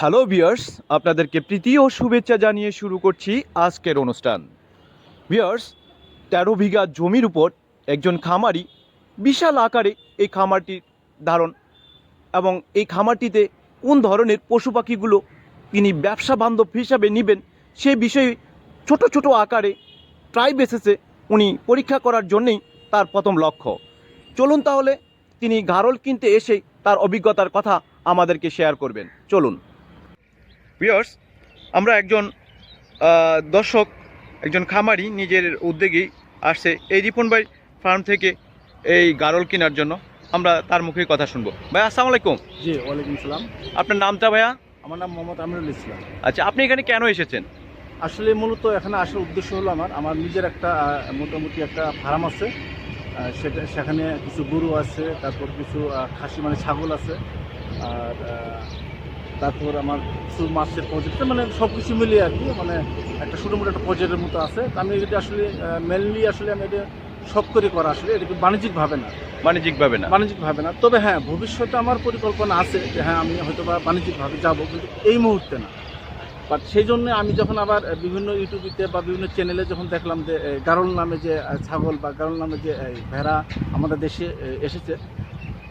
Hello বিয়ার্স আপনাদেরকে প্রীতি ও শুভেচ্ছা জানিয়ে শুরু করছি আজকের অনুষ্ঠান। বিয়ার্স তেরো বিঘা জমির উপর একজন খামারি বিশাল আকারে এই খামারটির ধারণ এবং এই খামারটিতে কোন ধরনের পশু পাখিগুলো তিনি ব্যবসা বান্ধব হিসাবে নেবেন সে বিষয়ে ছোট ছোট আকারে ট্রাই বেসিসে উনি পরীক্ষা করার জন্যেই তার প্রথম লক্ষ্য। চলুন তাহলে তিনি গারল কিনতে এসে তার অভিজ্ঞতার কথা আমাদেরকে শেয়ার করবেন। চলুন। ভিউয়ার্স আমরা একজন দর্শক একজন খামারি নিজের উদ্যোগেই আসছে এই রিপন ভাই ফার্ম থেকে এই গারল কেনার জন্য। আমরা তার মুখে কথা শুনব। ভাই আসসালামু আলাইকুম। জি ওয়ালাইকুম সালাম আপনার নামটা ভাইয়া? আমার নাম মোহাম্মদ আমিরুল ইসলাম। আচ্ছা আপনি এখানে কেন এসেছেন? আসলে মূলত এখানে আসার উদ্দেশ্য হলো আমার আমার নিজের একটা মোটামুটি একটা ফার্ম আছে। সেটা সেখানে কিছু গরু আছে তারপর কিছু খাসি মানে ছাগল আছে। আর তারপর আমার কিছু মাছের প্রজেক্ট মানে সব কিছু মিলিয়ে আর কি মানে একটা ছোটো মোটো একটা প্রজেক্টের মতো আছে। তো আমি এটা আসলে মেনলি আসলে আমি এটা শখ করে করা আসলে এটাকে বাণিজ্যিকভাবে না। বাণিজ্যিকভাবে না। বাণিজ্যিকভাবে না। তবে হ্যাঁ ভবিষ্যতে আমার পরিকল্পনা আছে যে হ্যাঁ আমি হয়তো বা বাণিজ্যিকভাবে যাব কিন্তু এই মুহূর্তে না। বাট সেই জন্য আমি যখন আবার বিভিন্ন ইউটিউবিতে বা বিভিন্ন চ্যানেলে যখন দেখলাম যে গারল নামে যে ছাগল বা গারল নামে যে ভেড়া আমাদের দেশে এসেছে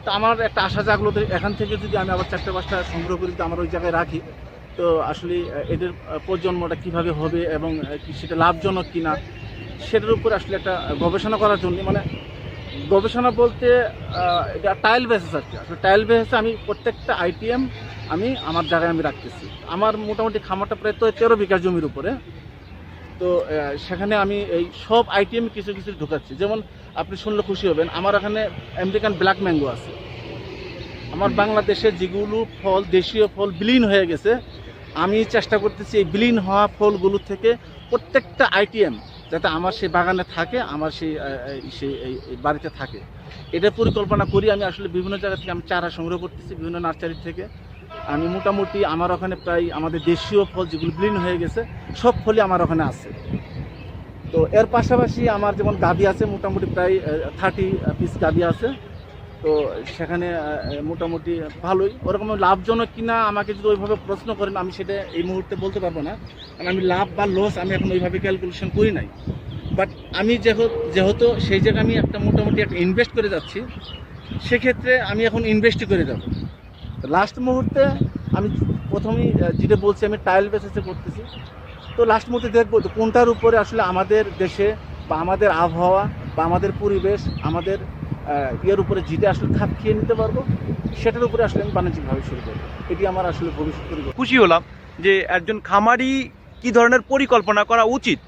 তা আমার একটা আশা জাগলো যে এখান থেকে যদি আমি আবার চারটে পাঁচটা সংগ্রহ করি তো আমার ওই জায়গায় রাখি, তো আসলে এদের প্রজন্মটা কীভাবে হবে এবং সেটা লাভজনক কিনা, সেটার উপর আসলে একটা গবেষণা করার জন্য মানে গবেষণা বলতে এটা টাইল বেসেস আর কি। আসলে টাইল বেসিসে আমি প্রত্যেকটা আইটিএম আমি আমার জায়গায় আমি রাখতেছি। আমার মোটামুটি খামারটা প্রায় তো তেরো বিঘা জমির উপরে। তো সেখানে আমি এই সব আইটেম কিছু কিছু ঢুকাচ্ছি। যেমন আপনি শুনলে খুশি হবেন আমার এখানে আমেরিকান ব্ল্যাক ম্যাঙ্গো আছে। আমার বাংলাদেশে যেগুলো ফল দেশীয় ফল বিলীন হয়ে গেছে আমি চেষ্টা করতেছি এই বিলীন হওয়া ফলগুলো থেকে প্রত্যেকটা আইটিএম যাতে আমার সেই বাগানে থাকে আমার সেই সেই বাড়িতে থাকে। এটা পরিকল্পনা করি আমি আসলে বিভিন্ন জায়গা থেকে আমি চারা সংগ্রহ করতেছি বিভিন্ন নার্সারি থেকে। আমি মোটামুটি আমার ওখানে প্রায় আমাদের দেশীয় ফল যেগুলো বিলীন হয়ে গেছে, সব ফলই আমার ওখানে আছে। তো এর পাশাপাশি আমার যেমন গাবি আছে, মোটামুটি প্রায় থার্টি পিস গাবি আছে। তো সেখানে মোটামুটি ভালোই। ওরকম লাভজনক কিনা আমাকে যদি ওইভাবে প্রশ্ন করেন, আমি সেটা এই মুহূর্তে বলতে পারব না। কারণ আমি লাভ বা লস আমি এখন ওইভাবে ক্যালকুলেশন করি নাই। বাট আমি যেহেতু যেহেতু সেই জায়গায় আমি একটা মোটামুটি একটা ইনভেস্ট করে যাচ্ছি, সেক্ষেত্রে আমি এখন ইনভেস্টই করে যাব। লাস্ট মুহূর্তে আমি প্রথমেই যেটা বলছি, আমি টাইল বেসিসে করতেছি। তো লাস্ট মুহূর্তে দেখব যে কোনটার উপরে আসলে আমাদের দেশে বা আমাদের আবহাওয়া বা আমাদের পরিবেশ, আমাদের ইয়ের উপরে যেটা আসলে খাপ খেয়ে নিতে পারব, সেটার উপরে আসলে আমি বাণিজ্যিকভাবে শুরু করব। এটি আমার আসলে ভবিষ্যৎ পরিকল্পনা খুশি হলাম যে একজন খামারি কি ধরনের পরিকল্পনা করা উচিত?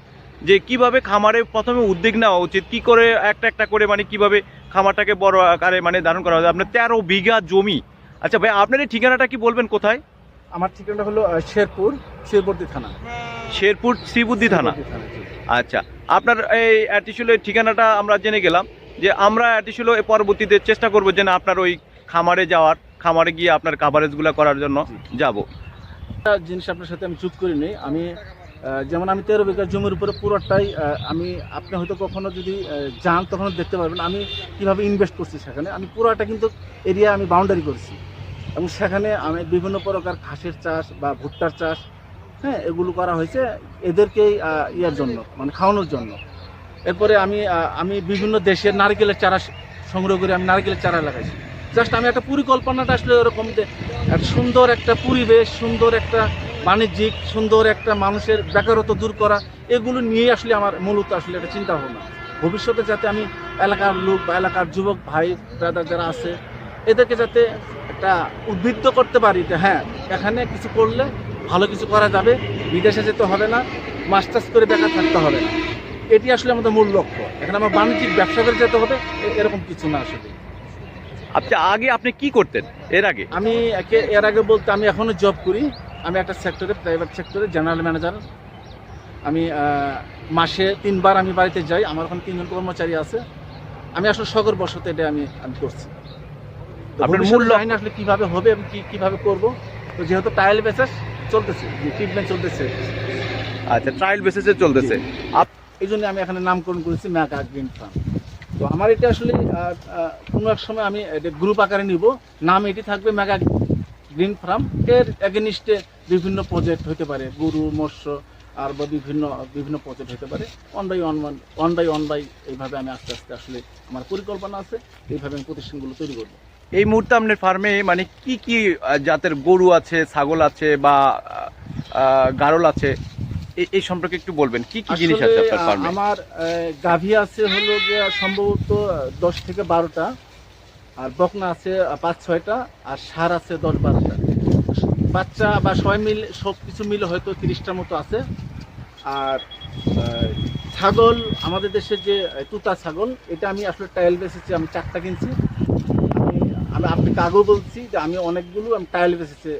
যে কীভাবে খামারে প্রথমে উদ্যোগ নেওয়া উচিত? কি করে একটা একটা করে মানে কীভাবে খামারটাকে বড় আকারে মানে ধারণ করা হবে আপনার তেরো বিঘা জমি আচ্ছা ভাই আপনার এই ঠিকানাটা কি বলবেন কোথায়? আমার ঠিকানাটা হলো শেরপুর শেরবর্তী থানা। শেরপুর শ্রীবুদ্ধি থানা। আচ্ছা আপনার এই অ্যাটিসুলের ঠিকানাটা আমরা জেনে গেলাম যে আমরা অ্যাটিসুলো পরবর্তীতে চেষ্টা করব যে না আপনার ওই খামারে যাওয়ার খামারে গিয়ে আপনার কাভারেজগুলো করার জন্য যাব। একটা জিনিস আপনার সাথে আমি চুপ করি নেই আমি যেমন আমি তেরো বিঘা জমির উপরে পুরোটাই আমি আপনি হয়তো কখনো যদি যান তখন দেখতে পারবেন আমি কীভাবে ইনভেস্ট করছি সেখানে আমি পুরোটা কিন্তু এরিয়া আমি বাউন্ডারি করছি। এবং সেখানে আমি বিভিন্ন প্রকার ঘাসের চাষ বা ভুট্টার চাষ হ্যাঁ এগুলো করা হয়েছে এদেরকেই ইয়ার জন্য মানে খাওয়ানোর জন্য। এরপরে আমি আমি বিভিন্ন দেশের নারকেলের চারা সংগ্রহ করে আমি নারকেলের চারা লাগাইছি। জাস্ট আমি একটা পরিকল্পনাটা আসলে এরকম যে একটা সুন্দর একটা পরিবেশ, সুন্দর একটা বাণিজ্যিক, সুন্দর একটা মানুষের বেকারত্ব দূর করা, এগুলো নিয়ে আসলে আমার মূলত আসলে একটা চিন্তা ভাবনা ভবিষ্যতে যাতে আমি এলাকার লোক বা এলাকার যুবক, ভাই, ব্রাদার যারা আছে এদেরকে যাতে একটা উদ্বৃত্ত করতে পারি যে হ্যাঁ এখানে কিছু করলে ভালো কিছু করা যাবে বিদেশে যেতে হবে না মাস্টার্স করে বেকার থাকতে হবে না। এটি আসলে আমাদের মূল লক্ষ্য। এখানে আমার বাণিজ্যিক ব্যবসা করে যেতে হবে এরকম কিছু না আসলে। আচ্ছা আগে আপনি কি করতেন এর আগে? আমি একে এর আগে বলতে আমি এখনও জব করি। আমি একটা সেক্টরে প্রাইভেট সেক্টরে জেনারেল ম্যানেজার আমি মাসে তিনবার আমি বাড়িতে যাই। আমার ওখানে তিনজন কর্মচারী আছে। আমি আসলে শখের বসতে এটা আমি আমি করছি। আপনার মূল লক্ষ্য- জানি না আসলে কীভাবে হবে এবং কি কীভাবে করব? তো যেহেতু টাইল বেসেস চলতেছে ট্রিটমেন্ট চলতেছে। আচ্ছা ট্রায়াল বেসিসে চলতেছে। এই জন্য আমি এখানে নামকরণ করেছি ম্যাকা গ্রিন ফার্ম তো আমার এটা আসলে কোনো এক সময় আমি এটা গ্রুপ আকারে নিব। নাম এটি থাকবে মেগা গ্রিন ফার্ম এর এগেনিস্টে বিভিন্ন প্রজেক্ট হতে পারে। গরু মৎস্য আর বা বিভিন্ন বিভিন্ন প্রজেক্ট হতে পারে। One by one one one by one by এইভাবে আমি আস্তে আস্তে আসলে আমার পরিকল্পনা আছে। এইভাবে আমি প্রতিষ্ঠানগুলো তৈরি করব। এই মুহূর্তে আপনার ফার্মে মানে কি কি জাতের গরু আছে ছাগল আছে বা গাড়ল আছে এই- এই সম্পর্কে একটু বলবেন। কি কি জিনিস আছে আপনার ফার্মে? আমার গাভী আছে হলো যে সম্ভবত দশ থেকে বারোটা আর বকনা আছে পাঁচ ছয়টা আর সার আছে দশ বারোটা। বাচ্চা বা সবাই মিলে সব কিছু মিলে হয়তো তিরিশটার মতো আছে। আর ছাগল আমাদের দেশে যে তুতা ছাগল এটা আমি আসলে টাইল বেসেছি আমি চারটা কিনছি। আমি, আপনি কাগজ বলছি যে আমি অনেকগুলো, আমি টাইল বেসেছে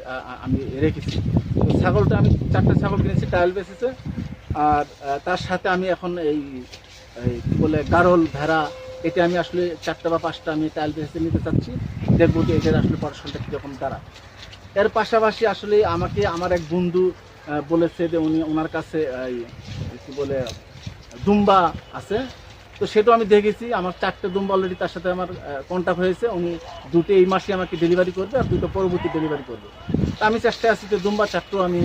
আমি রেখেছি। তো ছাগলটা আমি চারটে ছাগল কিনেছি টাইল বেসেছে আর তার সাথে আমি এখন এই কি বলে, গারল, ভেড়া, এটা আমি আসলে চারটা বা পাঁচটা আমি টাইল বেসে নিতে চাচ্ছি। দেখব যে এদের আসলে পড়াশোনাটা কীরকম দাঁড়া এর পাশাপাশি আসলে আমাকে, আমার এক বন্ধু বলেছে যে উনি ওনার কাছে কি বলে, দুম্বা আছে। তো সেটাও আমি দেখেছি। আমার চারটে দুম্বা অলরেডি তার সাথে আমার কন্ট্যাক্ট হয়েছে। উনি দুটো এই মাসে আমাকে ডেলিভারি করবে আর দুটো পরবর্তী ডেলিভারি করবে। তা আমি চেষ্টায় আছি যে দুম্বা চারটেও আমি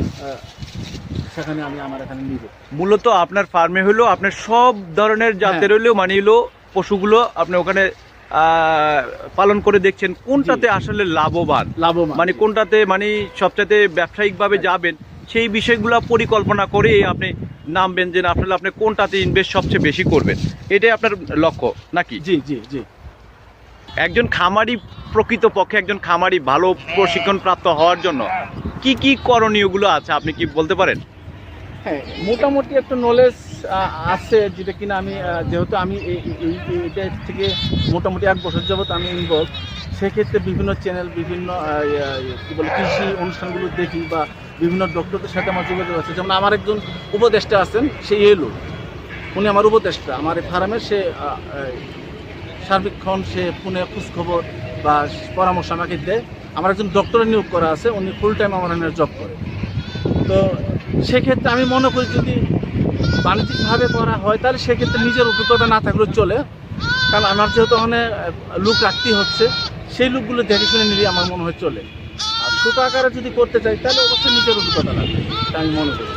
সেখানে আমি আমার এখানে নিব। মূলত আপনার ফার্মে হলো আপনার সব ধরনের জাতের হ্যাঁ। হলেও মানে হলো পশুগুলো আপনি ওখানে পালন করে দেখছেন। কোনটাতে আসলে লাভবান? লাভবান। মানে কোনটাতে মানে সবচাইতে ব্যবসায়িকভাবে যাবেন? সেই বিষয়গুলো পরিকল্পনা করে আপনি নামবেন যে আসলে আপনি কোনটাতে ইনভেস্ট সবচেয়ে বেশি করবেন। এটাই আপনার লক্ষ্য নাকি? জি জি জি। একজন খামারি প্রকৃত পক্ষে একজন খামারি ভালো প্রশিক্ষণ প্রাপ্ত হওয়ার জন্য কি কি করণীয়গুলো আছে আপনি কি বলতে পারেন? হ্যাঁ মোটামুটি একটা নলেজ আছে যেটা কিনা আমি যেহেতু আমি এটা থেকে মোটামুটি এক বছর যাবত আমি ইনভলভ সেক্ষেত্রে বিভিন্ন চ্যানেল বিভিন্ন কী বলে, কৃষি অনুষ্ঠানগুলো দেখি বা বিভিন্ন ডক্টরদের সাথে আমার যোগাযোগ আছে। যেমন আমার একজন উপদেষ্টা আছেন সে এলো। উনি আমার উপদেষ্টা। আমার এই ফার্মের সে সার্বিক্ষণ সে ফোনে খোঁজখবর বা পরামর্শ আমাকে দেয়। আমার একজন ডক্টরের নিয়োগ করা আছে, উনি ফুল টাইম আমার এখানে জব করে। তো সেক্ষেত্রে আমি মনে করি যদি বাণিজ্যিকভাবে করা হয়, তাহলে সেক্ষেত্রে নিজের অভিজ্ঞতা না থাকলেও চলে। কারণ আমার যেহেতু ওখানে লুক রাখতেই হচ্ছে। সেই লুকগুলো দেখে শুনে নিলে আমার মনে হয় চলে। আর ছোটো আকারে যদি করতে চাই, তাহলে অবশ্যই নিজের অভিজ্ঞতা লাগবে। এটা আমি মনে করি।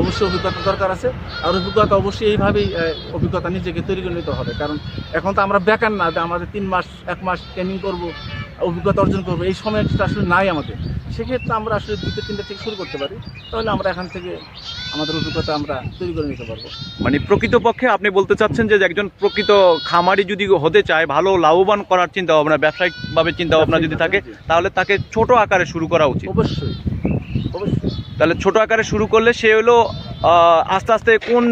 অবশ্যই অভিজ্ঞতা দরকার আছে। আর অভিজ্ঞতা অবশ্যই এইভাবেই অভিজ্ঞতা নিজেকে তৈরি করে নিতে হবে। কারণ এখন তো আমরা বেকার না আমাদের তিন মাস, এক মাস ট্রেনিং করব, অভিজ্ঞতা অর্জন করব, এই সময়টা আসলে নাই আমাদের। সেক্ষেত্রে আমরা আসলে দুটো তিনটা থেকে শুরু করতে পারি। তাহলে আমরা এখান থেকে আমাদের অভিজ্ঞতা আমরা তৈরি করে নিতে পারব। মানে প্রকৃতপক্ষে আপনি বলতে চাচ্ছেন যে একজন প্রকৃত খামারি যদি হতে চায় ভালো লাভবান করার চিন্তা ভাবনা ব্যবসায়িকভাবে চিন্তা ভাবনা যদি থাকে। তাহলে তাকে ছোট আকারে শুরু করা উচিত। অবশ্যই অবশ্যই। তাহলে ছোট আকারে শুরু করলে সে হলো আস্তে আস্তে কোন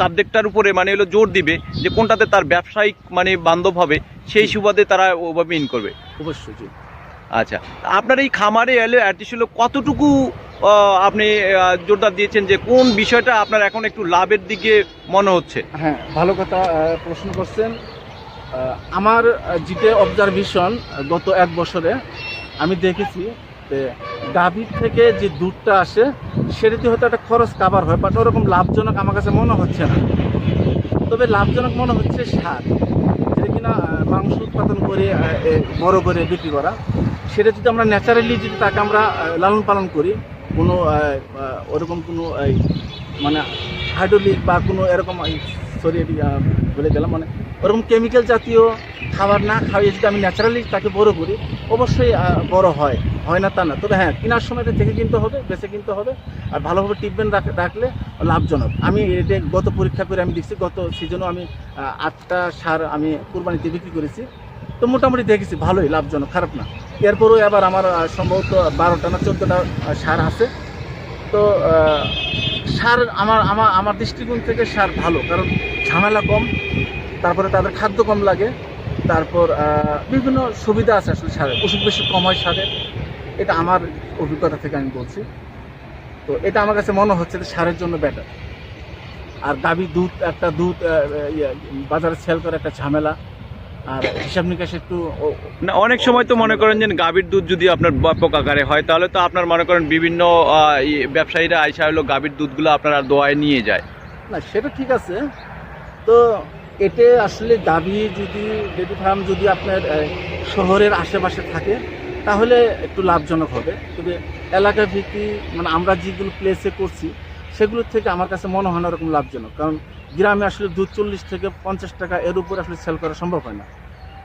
সাবজেক্টটার উপরে মানে হলো জোর দিবে যে কোনটাতে তার ব্যবসায়িক মানে বান্ধব হবে সেই সুবাদে তারা ওভাবে ইন করবে। অবশ্যই আচ্ছা আপনার এই খামারে এলে অ্যাটলিস্ট হলো কতটুকু আপনি জোরদার দিয়েছেন যে কোন বিষয়টা আপনার এখন একটু লাভের দিকে মনে হচ্ছে? হ্যাঁ ভালো কথা প্রশ্ন করছেন। আমার যেটা অবজারভেশন গত এক বছরে আমি দেখেছি গাভীর থেকে যে দুধটা আসে সেটাতে হয়তো একটা খরচ কাবার হয় বাট ওরকম লাভজনক আমার কাছে মনে হচ্ছে না। তবে লাভজনক মনে হচ্ছে সার যেটা কিনা মাংস উৎপাদন করে বড় করে বিক্রি করা। সেটা যদি আমরা ন্যাচারালি যদি তাকে আমরা লালন পালন করি কোনো ওরকম কোনো মানে হাইড্রোলিক বা কোনো এরকম সরি বলে গেলাম মানে ওরকম কেমিক্যাল জাতীয় খাবার না খাওয়িয়ে যদি আমি ন্যাচারালি তাকে বড় করি, অবশ্যই বড় হয় হয় না তা না। তবে হ্যাঁ কেনার সময় এটা দেখে কিনতে হবে বেছে কিনতে হবে, আর ভালোভাবে ট্রিটমেন্ট রাখলে লাভজনক। আমি এটা গত পরীক্ষা করে আমি দেখছি, গত সিজনও আমি আটটা সার আমি কুরবানিতে বিক্রি করেছি, তো মোটামুটি দেখেছি, ভালোই, লাভজনক, খারাপ না। এরপরও আবার আমার সম্ভবত বারোটা না চোদ্দোটা সার আছে। তো সার আমার আমার আমার দৃষ্টিকোণ থেকে সার ভালো কারণ ঝামেলা কম তারপরে তাদের খাদ্য কম লাগে তারপর বিভিন্ন সুবিধা আছে আসলে সারের। ওষুধ বেশি কম হয় সারের। এটা আমার অভিজ্ঞতা থেকে আমি বলছি। তো এটা আমার কাছে মনে হচ্ছে যে সারের জন্য বেটার আর দাবি দুধ একটা দুধ ইয়ে, বাজারে সেল করে একটা ঝামেলা। আর হিসাব নিকাশ একটু না অনেক সময় তো মনে করেন যে গাভীর দুধ যদি আপনার ব্যাপক আকারে হয় তাহলে তো আপনার মনে করেন বিভিন্ন ব্যবসায়ীরা আইসা হলো গাভীর দুধগুলো আপনার দোয়ায় নিয়ে যায়। না সেটা ঠিক আছে। তো এতে আসলে দাবি যদি ডেরি ফার্ম যদি আপনার শহরের আশেপাশে থাকে তাহলে একটু লাভজনক হবে। তবে এলাকা ভিত্তিক মানে আমরা যেগুলো প্লেসে করছি সেগুলোর থেকে আমার কাছে মনে হয় না ওরকম লাভজনক। কারণ গ্রামে আসলে দু চল্লিশ থেকে পঞ্চাশ টাকা এর উপর আসলে সেল করা সম্ভব হয় না।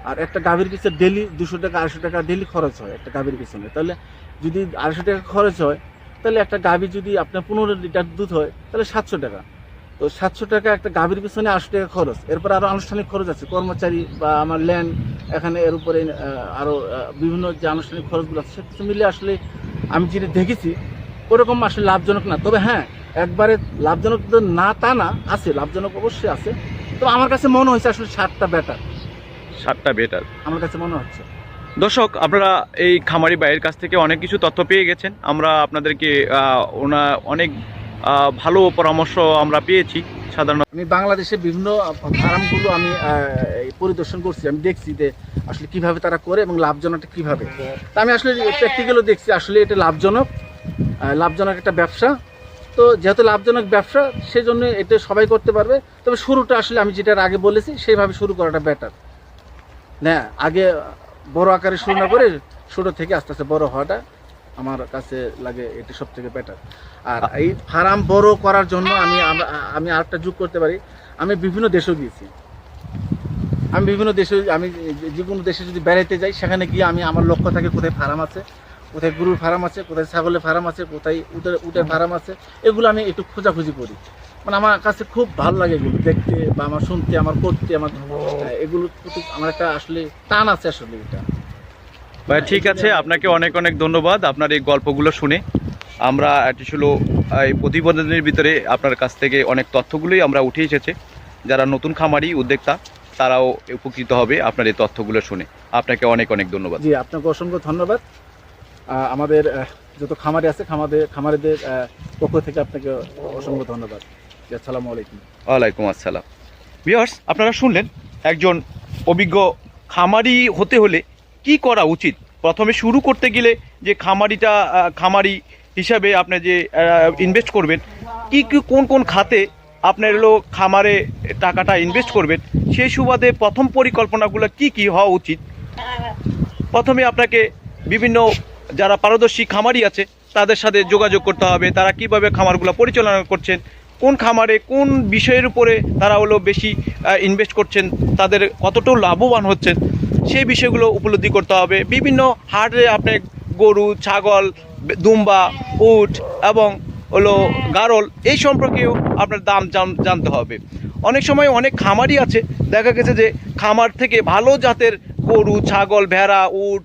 আর একটা গাভীর পিছনে ডেলি দুশো টাকা, আড়াইশো টাকা ডেলি খরচ হয় একটা গাভীর পিছনে। তাহলে যদি আড়াইশো টাকা খরচ হয়, তাহলে একটা গাভী যদি আপনার পনেরো লিটার দুধ হয়, তাহলে সাতশো টাকা। তো সাতশো টাকা একটা গাভীর পিছনে আটশো টাকা খরচ। এরপর আরও আনুষ্ঠানিক খরচ আছে, কর্মচারী বা আমার ল্যান্ড এখানে এর উপরে আরও বিভিন্ন যে আনুষ্ঠানিক খরচগুলো আছে কিছু মিলে আসলে আমি যেটা দেখেছি, ওরকম আসলে লাভজনক না। তবে হ্যাঁ একবারে লাভজনক তো না তা না আছে লাভজনক অবশ্যই আছে। তো আমার কাছে মনে হয়েছে আসলে সাতটা বেটার সাতটা বেটার আমার কাছে মনে হচ্ছে। দর্শক আপনারা এই খামারি ভাইয়ের কাছ থেকে অনেক কিছু তথ্য পেয়ে গেছেন। আমরা আপনাদেরকে ওনা অনেক ভালো পরামর্শ আমরা পেয়েছি সাধারণ আমি বাংলাদেশে বিভিন্ন ফার্মগুলো আমি পরিদর্শন করছি। আমি দেখছি যে আসলে কীভাবে তারা করে এবং লাভজনকটা কীভাবে। তা আমি আসলে প্র্যাকটিক্যালও দেখছি আসলে এটা লাভজনক লাভজনক একটা ব্যবসা। তো যেহেতু লাভজনক ব্যবসা সেই জন্য এটা সবাই করতে পারবে। তবে শুরুটা আসলে আমি যেটার আগে বলেছি সেইভাবে শুরু করাটা বেটার না আগে বড় আকারে শুরু না করে ছোটো থেকে আস্তে আস্তে বড় হওয়াটা আমার কাছে লাগে এটি সব থেকে বেটার আর এই ফার্ম বড় করার জন্য আমি আমি আরেকটা যোগ করতে পারি। আমি বিভিন্ন দেশেও গিয়েছি। আমি বিভিন্ন দেশে আমি যে- যে কোনো দেশে যদি বেড়াইতে যাই সেখানে গিয়ে আমি আমার লক্ষ্য থাকে কোথায় ফার্ম আছে। কোথায় গরুর ফার্ম আছে কোথায় ছাগলের ফার্ম আছে কোথায় উটের উটের ফার্ম আছে এগুলো আমি একটু খোঁজাখুঁজি করি। মানে আমার কাছে খুব ভালো লাগে এগুলো দেখতে বা আমার শুনতে আমার করতে আমার আহ, এগুলোর প্রতি আমার একটা আসলে টান আছে আসলে এটা। ভাই ঠিক আছে আপনাকে অনেক অনেক ধন্যবাদ আপনার এই গল্পগুলো শুনে। আমরা ছিল এই প্রতিবেদনের ভিতরে আপনার কাছ থেকে অনেক তথ্যগুলোই আমরা উঠে এসেছে। যারা নতুন খামারি উদ্যোক্তা তারাও উপকৃত হবে আপনার এই তথ্যগুলো শুনে। আপনাকে অনেক অনেক ধন্যবাদ। জি আপনাকে অসংখ্য ধন্যবাদ। আমাদের যত খামারি আছে খামারে খামারিদের পক্ষ থেকে আপনাকে অসংখ্য ধন্যবাদ। আসসালামু আলাইকুম। ওয়ালাইকুম আসসালাম। ভিওর্স আপনারা শুনলেন একজন অভিজ্ঞ খামারি হতে হলে কি করা উচিত? প্রথমে শুরু করতে গেলে যে খামারিটা খামারি হিসাবে আপনি যে ইনভেস্ট করবেন, কি কি, কোন কোন খাতে আপনার হলো খামারে টাকাটা ইনভেস্ট করবেন, সেই সুবাদে প্রথম পরিকল্পনাগুলো কি কি হওয়া উচিত? প্রথমে আপনাকে বিভিন্ন যারা পারদর্শী খামারি আছে, তাদের সাথে যোগাযোগ করতে হবে। তারা কীভাবে খামারগুলো পরিচালনা করছেন, কোন খামারে কোন বিষয়ের উপরে তারা হলো বেশি ইনভেস্ট করছেন, তাদের কতটুকু লাভবান হচ্ছেন, সেই বিষয়গুলো উপলব্ধি করতে হবে। বিভিন্ন হাটে আপনি গরু, ছাগল, দুম্বা, উট এবং হলো গারল, এই সম্পর্কেও আপনার দাম জান- জানতে হবে। অনেক সময় অনেক খামারই আছে, দেখা গেছে যে খামার থেকে ভালো জাতের গরু, ছাগল, ভেড়া, উট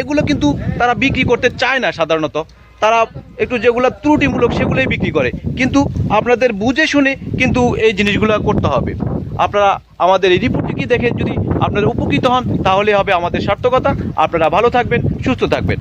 এগুলো কিন্তু তারা বিক্রি করতে চায় না সাধারণত। তারা একটু যেগুলো ত্রুটিমূলক সেগুলোই বিক্রি করে। কিন্তু আপনাদের বুঝে শুনে কিন্তু এই জিনিসগুলো করতে হবে। আপনারা আমাদের এই রিপোর্টটি দেখে যদি আপনারা উপকৃত হন, তাহলে হবে আমাদের সার্থকতা। আপনারা ভালো থাকবেন, সুস্থ থাকবেন।